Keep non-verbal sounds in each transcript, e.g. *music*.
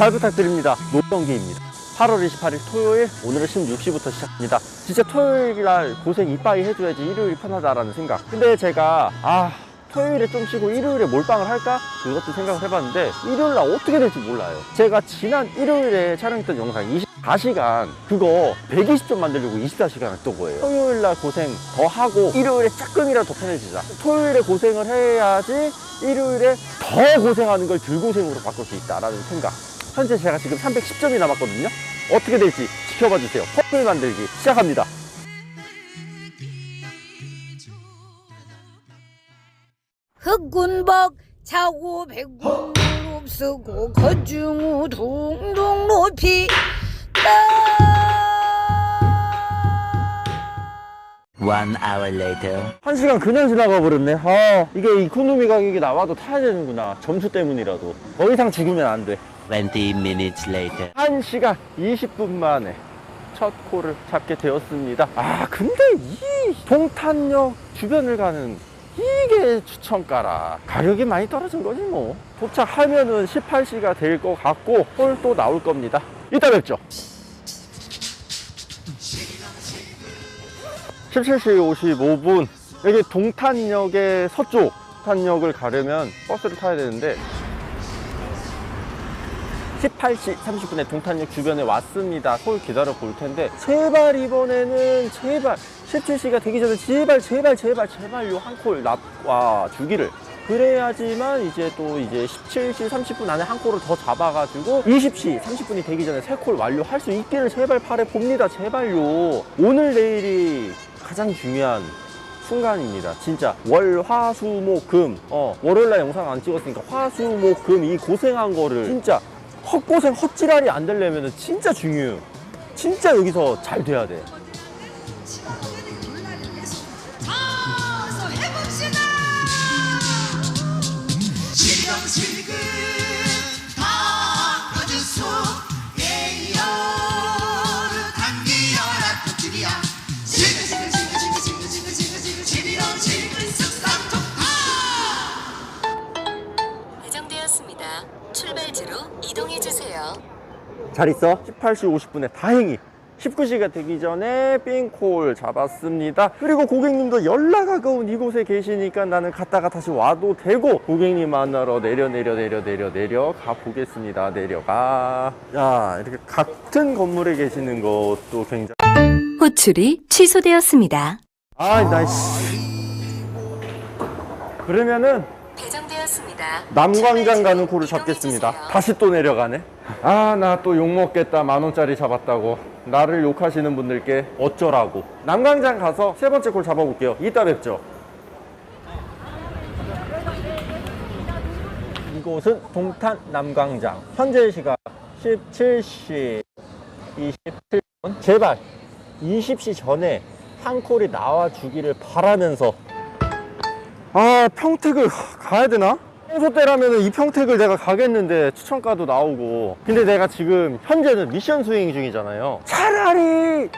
잘 부탁드립니다. 노경기입니다. 8월 28일 토요일, 오늘은 16시부터 시작합니다. 진짜 토요일 날 고생 이빠이 해줘야지 일요일이 편하다라는 생각. 근데 제가, 아, 토요일에 좀 쉬고 일요일에 몰빵을 할까? 그것도 생각을 해봤는데, 일요일 날 어떻게 될지 몰라요. 제가 지난 일요일에 촬영했던 영상 24시간, 그거 120점 만들려고 24시간 했던 거예요. 토요일 날 고생 더 하고, 일요일에 조금이라도 더 편해지자. 토요일에 고생을 해야지, 일요일에 더 고생하는 걸 들고생으로 바꿀 수 있다라는 생각. 현재 제가 지금 310점이 남았거든요. 어떻게 될지 지켜봐 주세요. 퍼플 만들기 시작합니다. 흑군박 차고 백군 무릎 쓰고 거중우 동동 높이 One hour later. 한 시간 그냥 지나가 버렸네. 아, 이게 이코노미 가격이 나와도 타야 되는구나. 점수 때문이라도. 더 이상 죽으면 안 돼. 20 minutes later. 한 시간 20분 만에 첫 콜을 잡게 되었습니다. 아, 근데 이 동탄역 주변을 가는 이게 추천가라. 가격이 많이 떨어진 거지 뭐. 도착하면은 18시가 될 것 같고 콜또 나올 겁니다. 이따 뵙죠. 17시 55분. 여기 동탄역의 서쪽 동탄역을 가려면 버스를 타야 되는데 18시 30분에 동탄역 주변에 왔습니다. 서울 기다려 볼 텐데 제발 이번에는 제발 17시가 되기 전에 제발 제발 제발 제발 요 한콜 납와 주기를 그래야지만 이제 또 이제 17시 30분 안에 한 콜을 더 잡아가지고 20시 30분이 되기 전에 세 콜 완료할 수 있기를 제발 바래 봅니다. 제발요. 오늘 내일이 가장 중요한 순간입니다. 진짜 월, 화, 수, 목, 금. 어, 월요일날 영상 안 찍었으니까 화, 수, 목, 금 이 고생한 거를 진짜 헛고생, 헛지랄이 안 되려면 진짜 중요해요. 진짜 여기서 잘 돼야 돼. 잘 있어? 18시 50분에 다행히 19시가 되기 전에 삥콜 잡았습니다. 그리고 고객님도 연락 아까운 이곳에 계시니까 나는 갔다가 다시 와도 되고 고객님 만나러 내려 내려 내려 내려 내려 가 보겠습니다. 내려가. 야 이렇게 같은 건물에 계시는 것도 굉장히 호출이 취소되었습니다. 아 나이씨. 그러면은 예정되었습니다. 남광장 가는 코를 잡겠습니다. 다시 또 내려가네. 아, 나 또 욕먹겠다. 만 원짜리 잡았다고. 나를 욕하시는 분들께 어쩌라고. 남광장 가서 세 번째 콜 잡아볼게요. 이따 뵙죠. 이곳은 동탄 남광장. 현재 시각 17시 27분. 제발 20시 전에 한 콜이 나와주기를 바라면서 아 평택을 가야 되나? 평소 때라면 이 평택을 내가 가겠는데 추천가도 나오고 근데 내가 지금 현재는 미션 수행 중이잖아요 차라리.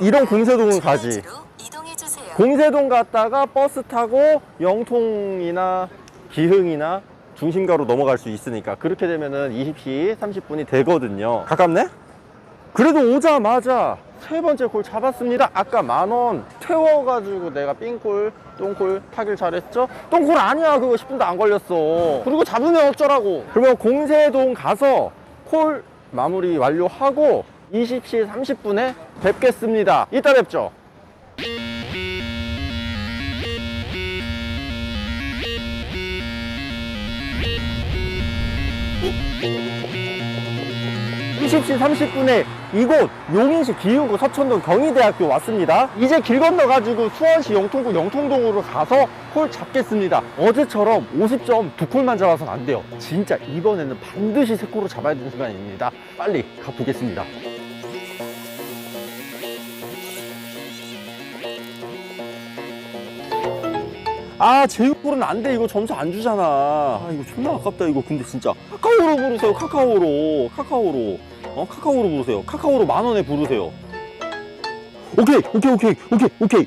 이런 공세동을 가지. 출발지로 이동해 주세요. 공세동 갔다가 버스 타고 영통이나 기흥이나 중심가로 넘어갈 수 있으니까 그렇게 되면은 20시 30분이 되거든요 가깝네? 그래도 오자마자 세 번째 콜 잡았습니다. 아까 만원 태워가지고 내가 삥콜, 똥콜 타길 잘했죠? 똥콜 아니야. 그거 10분도 안 걸렸어. 그리고 잡으면 어쩌라고. 그러면 공세동 가서 콜 마무리 완료하고 20시 30분에 뵙겠습니다. 이따 뵙죠. 이 20시 30분에 이곳 용인시 기흥구 서천동 경희대학교 왔습니다. 이제 길 건너가지고 수원시 영통구 영통동으로 가서 콜 잡겠습니다. 어제처럼 50점 두 콜만 잡아서는 안 돼요. 진짜 이번에는 반드시 세 콜을 잡아야 되는 시간입니다. 빨리 가보겠습니다. 아 제육볼은 안 돼 이거 점수 안 주잖아 아 이거 존나 아깝다 이거 근데 진짜 카카오로 부르세요 카카오로 카카오로 어 카카오로 부르세요. 카카오로 만 원에 부르세요. 오케이 오케이 오케이 오케이 오케이.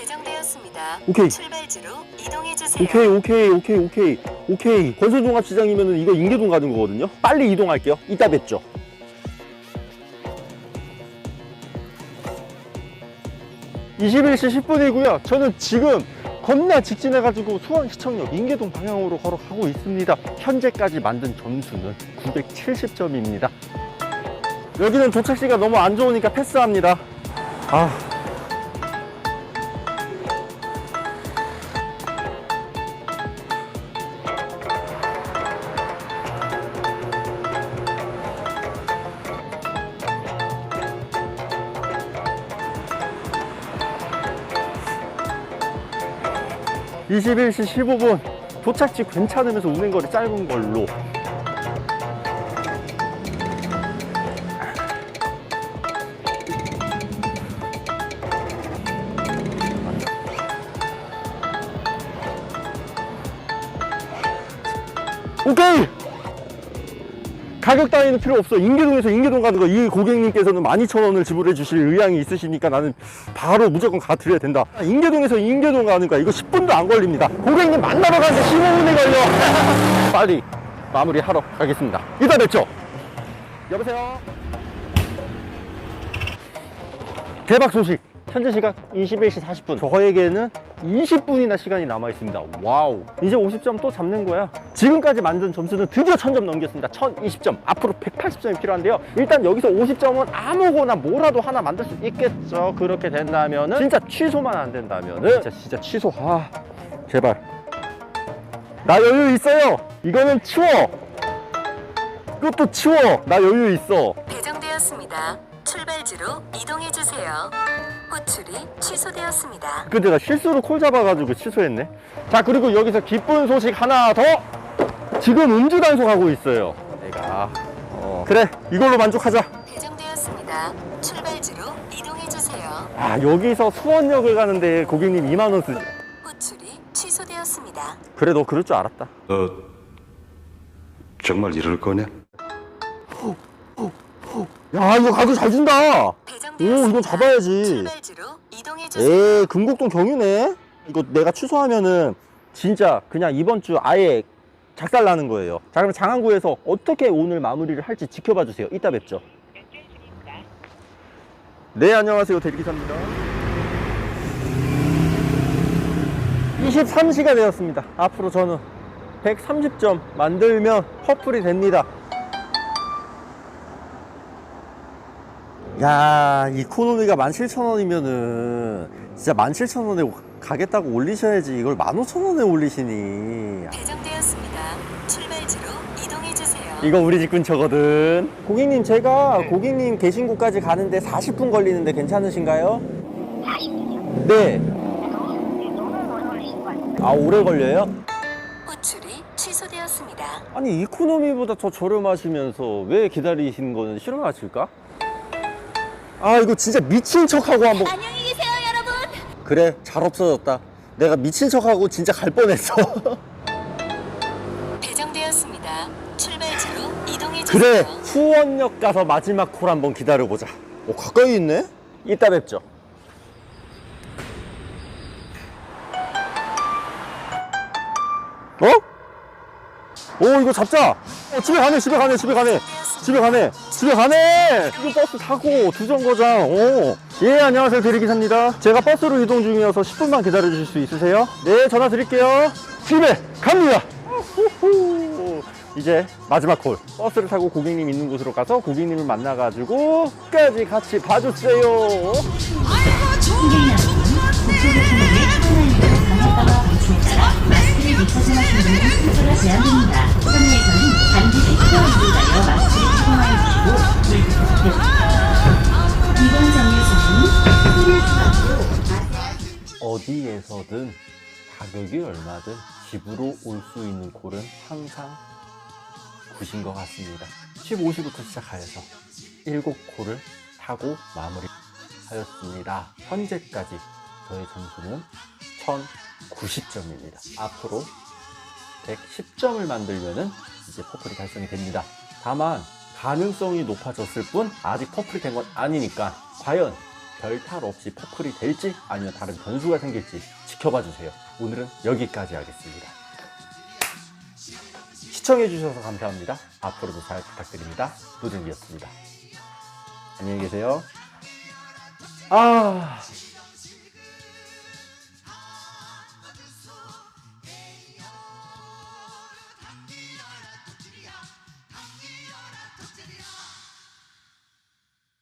예정되었습니다. 오케이. 출발지로 이동해 주세요. 오케이 오케이 오케이 오케이 오케이. 건설종합시장이면 이거 인계동 가는 거거든요. 빨리 이동할게요. 이따 뵙죠. (21시 10분이고요) 저는 지금 겁나 직진해가지고 수원시청역 인계동 방향으로 걸어가고 있습니다. 현재까지 만든 점수는 970점입니다 여기는 도착 시가 너무 안 좋으니까 패스합니다. 아. 21시 15분. 도착지 괜찮으면서 운행거리 짧은 걸로 오케이 가격 따위는 필요 없어. 인계동에서 인계동 가는 거 이 고객님께서는 12,000원을 지불해 주실 의향이 있으시니까 나는 바로 무조건 가드려야 된다. 인계동에서 인계동 가는 거야. 이거 10분도 안 걸립니다. 고객님 만나러 가는데 15분이 걸려. *laughs* 빨리 마무리하러 가겠습니다. 이따 뵙죠. 여보세요? 대박 소식 현재 시각 21시 40분. 저에게는 20분이나 시간이 남아 있습니다. 와우. 이제 50점 또 잡는 거야. 지금까지 만든 점수는 드디어 1000점 넘겼습니다. 1020점. 앞으로 180점이 필요한데요. 일단 여기서 50점은 아무거나 뭐라도 하나 만들 수 있겠죠. 그렇게 된다면은 진짜 취소만 안 된다면은. 진짜 진짜 취소. 아 제발. 나 여유 있어요. 이거는 치워. 이것도 치워. 나 여유 있어. 배정되었습니다. 출발지로 이동해 주세요. 호출이 취소되었습니다. 근데 나 실수로 콜 잡아가지고 취소했네. 자, 그리고 여기서 기쁜 소식 하나 더. 지금 음주 단속하고 있어요. 내가. 어. 그래, 이걸로 만족하자. 배정되었습니다. 출발지로 이동해 주세요. 아, 여기서 수원역을 가는데 고객님 2만 원 쓰죠. 호출이 취소되었습니다. 그래, 너 그럴 줄 알았다. 너 정말 이럴 거냐? 야, 이거 가격 잘 준다. 오, 이건 잡아야지. 에이, 금곡동 경유네. 이거 내가 취소하면은 진짜 그냥 이번 주 아예 작살 나는 거예요. 자, 그럼 장안구에서 어떻게 오늘 마무리를 할지 지켜봐 주세요. 이따 뵙죠. 네, 안녕하세요. 대리기사입니다. 23시가 되었습니다. 앞으로 저는 130점 만들면 퍼플이 됩니다. 야, 이코노미가 17,000원이면은 진짜 17,000원에 가겠다고 올리셔야지 이걸 15,000원에 올리시니. 배정되었습니다. 출발지로 이동해 주세요. 이거 우리 집 근처거든. 고객님, 제가 고객님 계신 곳까지 가는데 40분 걸리는데 괜찮으신가요? 40분이요? 네. 아, 오래 걸려요? 호출이 취소되었습니다. 아니, 이코노미보다 더 저렴하시면서 왜 기다리시는 거는 싫어하실까? 아, 이거 진짜 미친 척하고 한번. 안녕히 계세요, 여러분. 그래 잘 없어졌다 내가 미친 척하고 진짜 갈 뻔했어 *laughs* 배정되었습니다. 출발지로 이동해 주세요. 그래 수원역 가서 마지막 콜 한번 기다려보자 오 가까이 있네 이따 뵙죠 어? 오 이거 잡자 어, 집에 가네 집에 가네 집에 가네 집에 가네 집에 가네 이거 버스 타고 두 정거장 오 예 안녕하세요 대리기사입니다 제가 버스로 이동 중이어서 10분만 기다려 주실 수 있으세요? 네 전화 드릴게요 집에 갑니다 후후. 이제 마지막 콜 버스를 타고 고객님 있는 곳으로 가서 고객님을 만나가지고 끝까지 같이 봐주세요 아 어디에서든 가격이 얼마든 집으로 올 수 있는 콜은 항상 굿인 것 같습니다. 15시부터 시작하여서 7콜을 타고 마무리하였습니다. 현재까지 저의 점수는 1090점입니다. 앞으로 110점을 만들면은 이제 퍼플이 달성이 됩니다. 다만 가능성이 높아졌을 뿐 아직 퍼플이 된 건 아니니까 과연 별탈 없이 퍼플이 될지 아니면 다른 변수가 생길지 지켜봐 주세요. 오늘은 여기까지 하겠습니다. 시청해주셔서 감사합니다. 앞으로도 잘 부탁드립니다. 노준기였습니다. 안녕히 계세요. 아.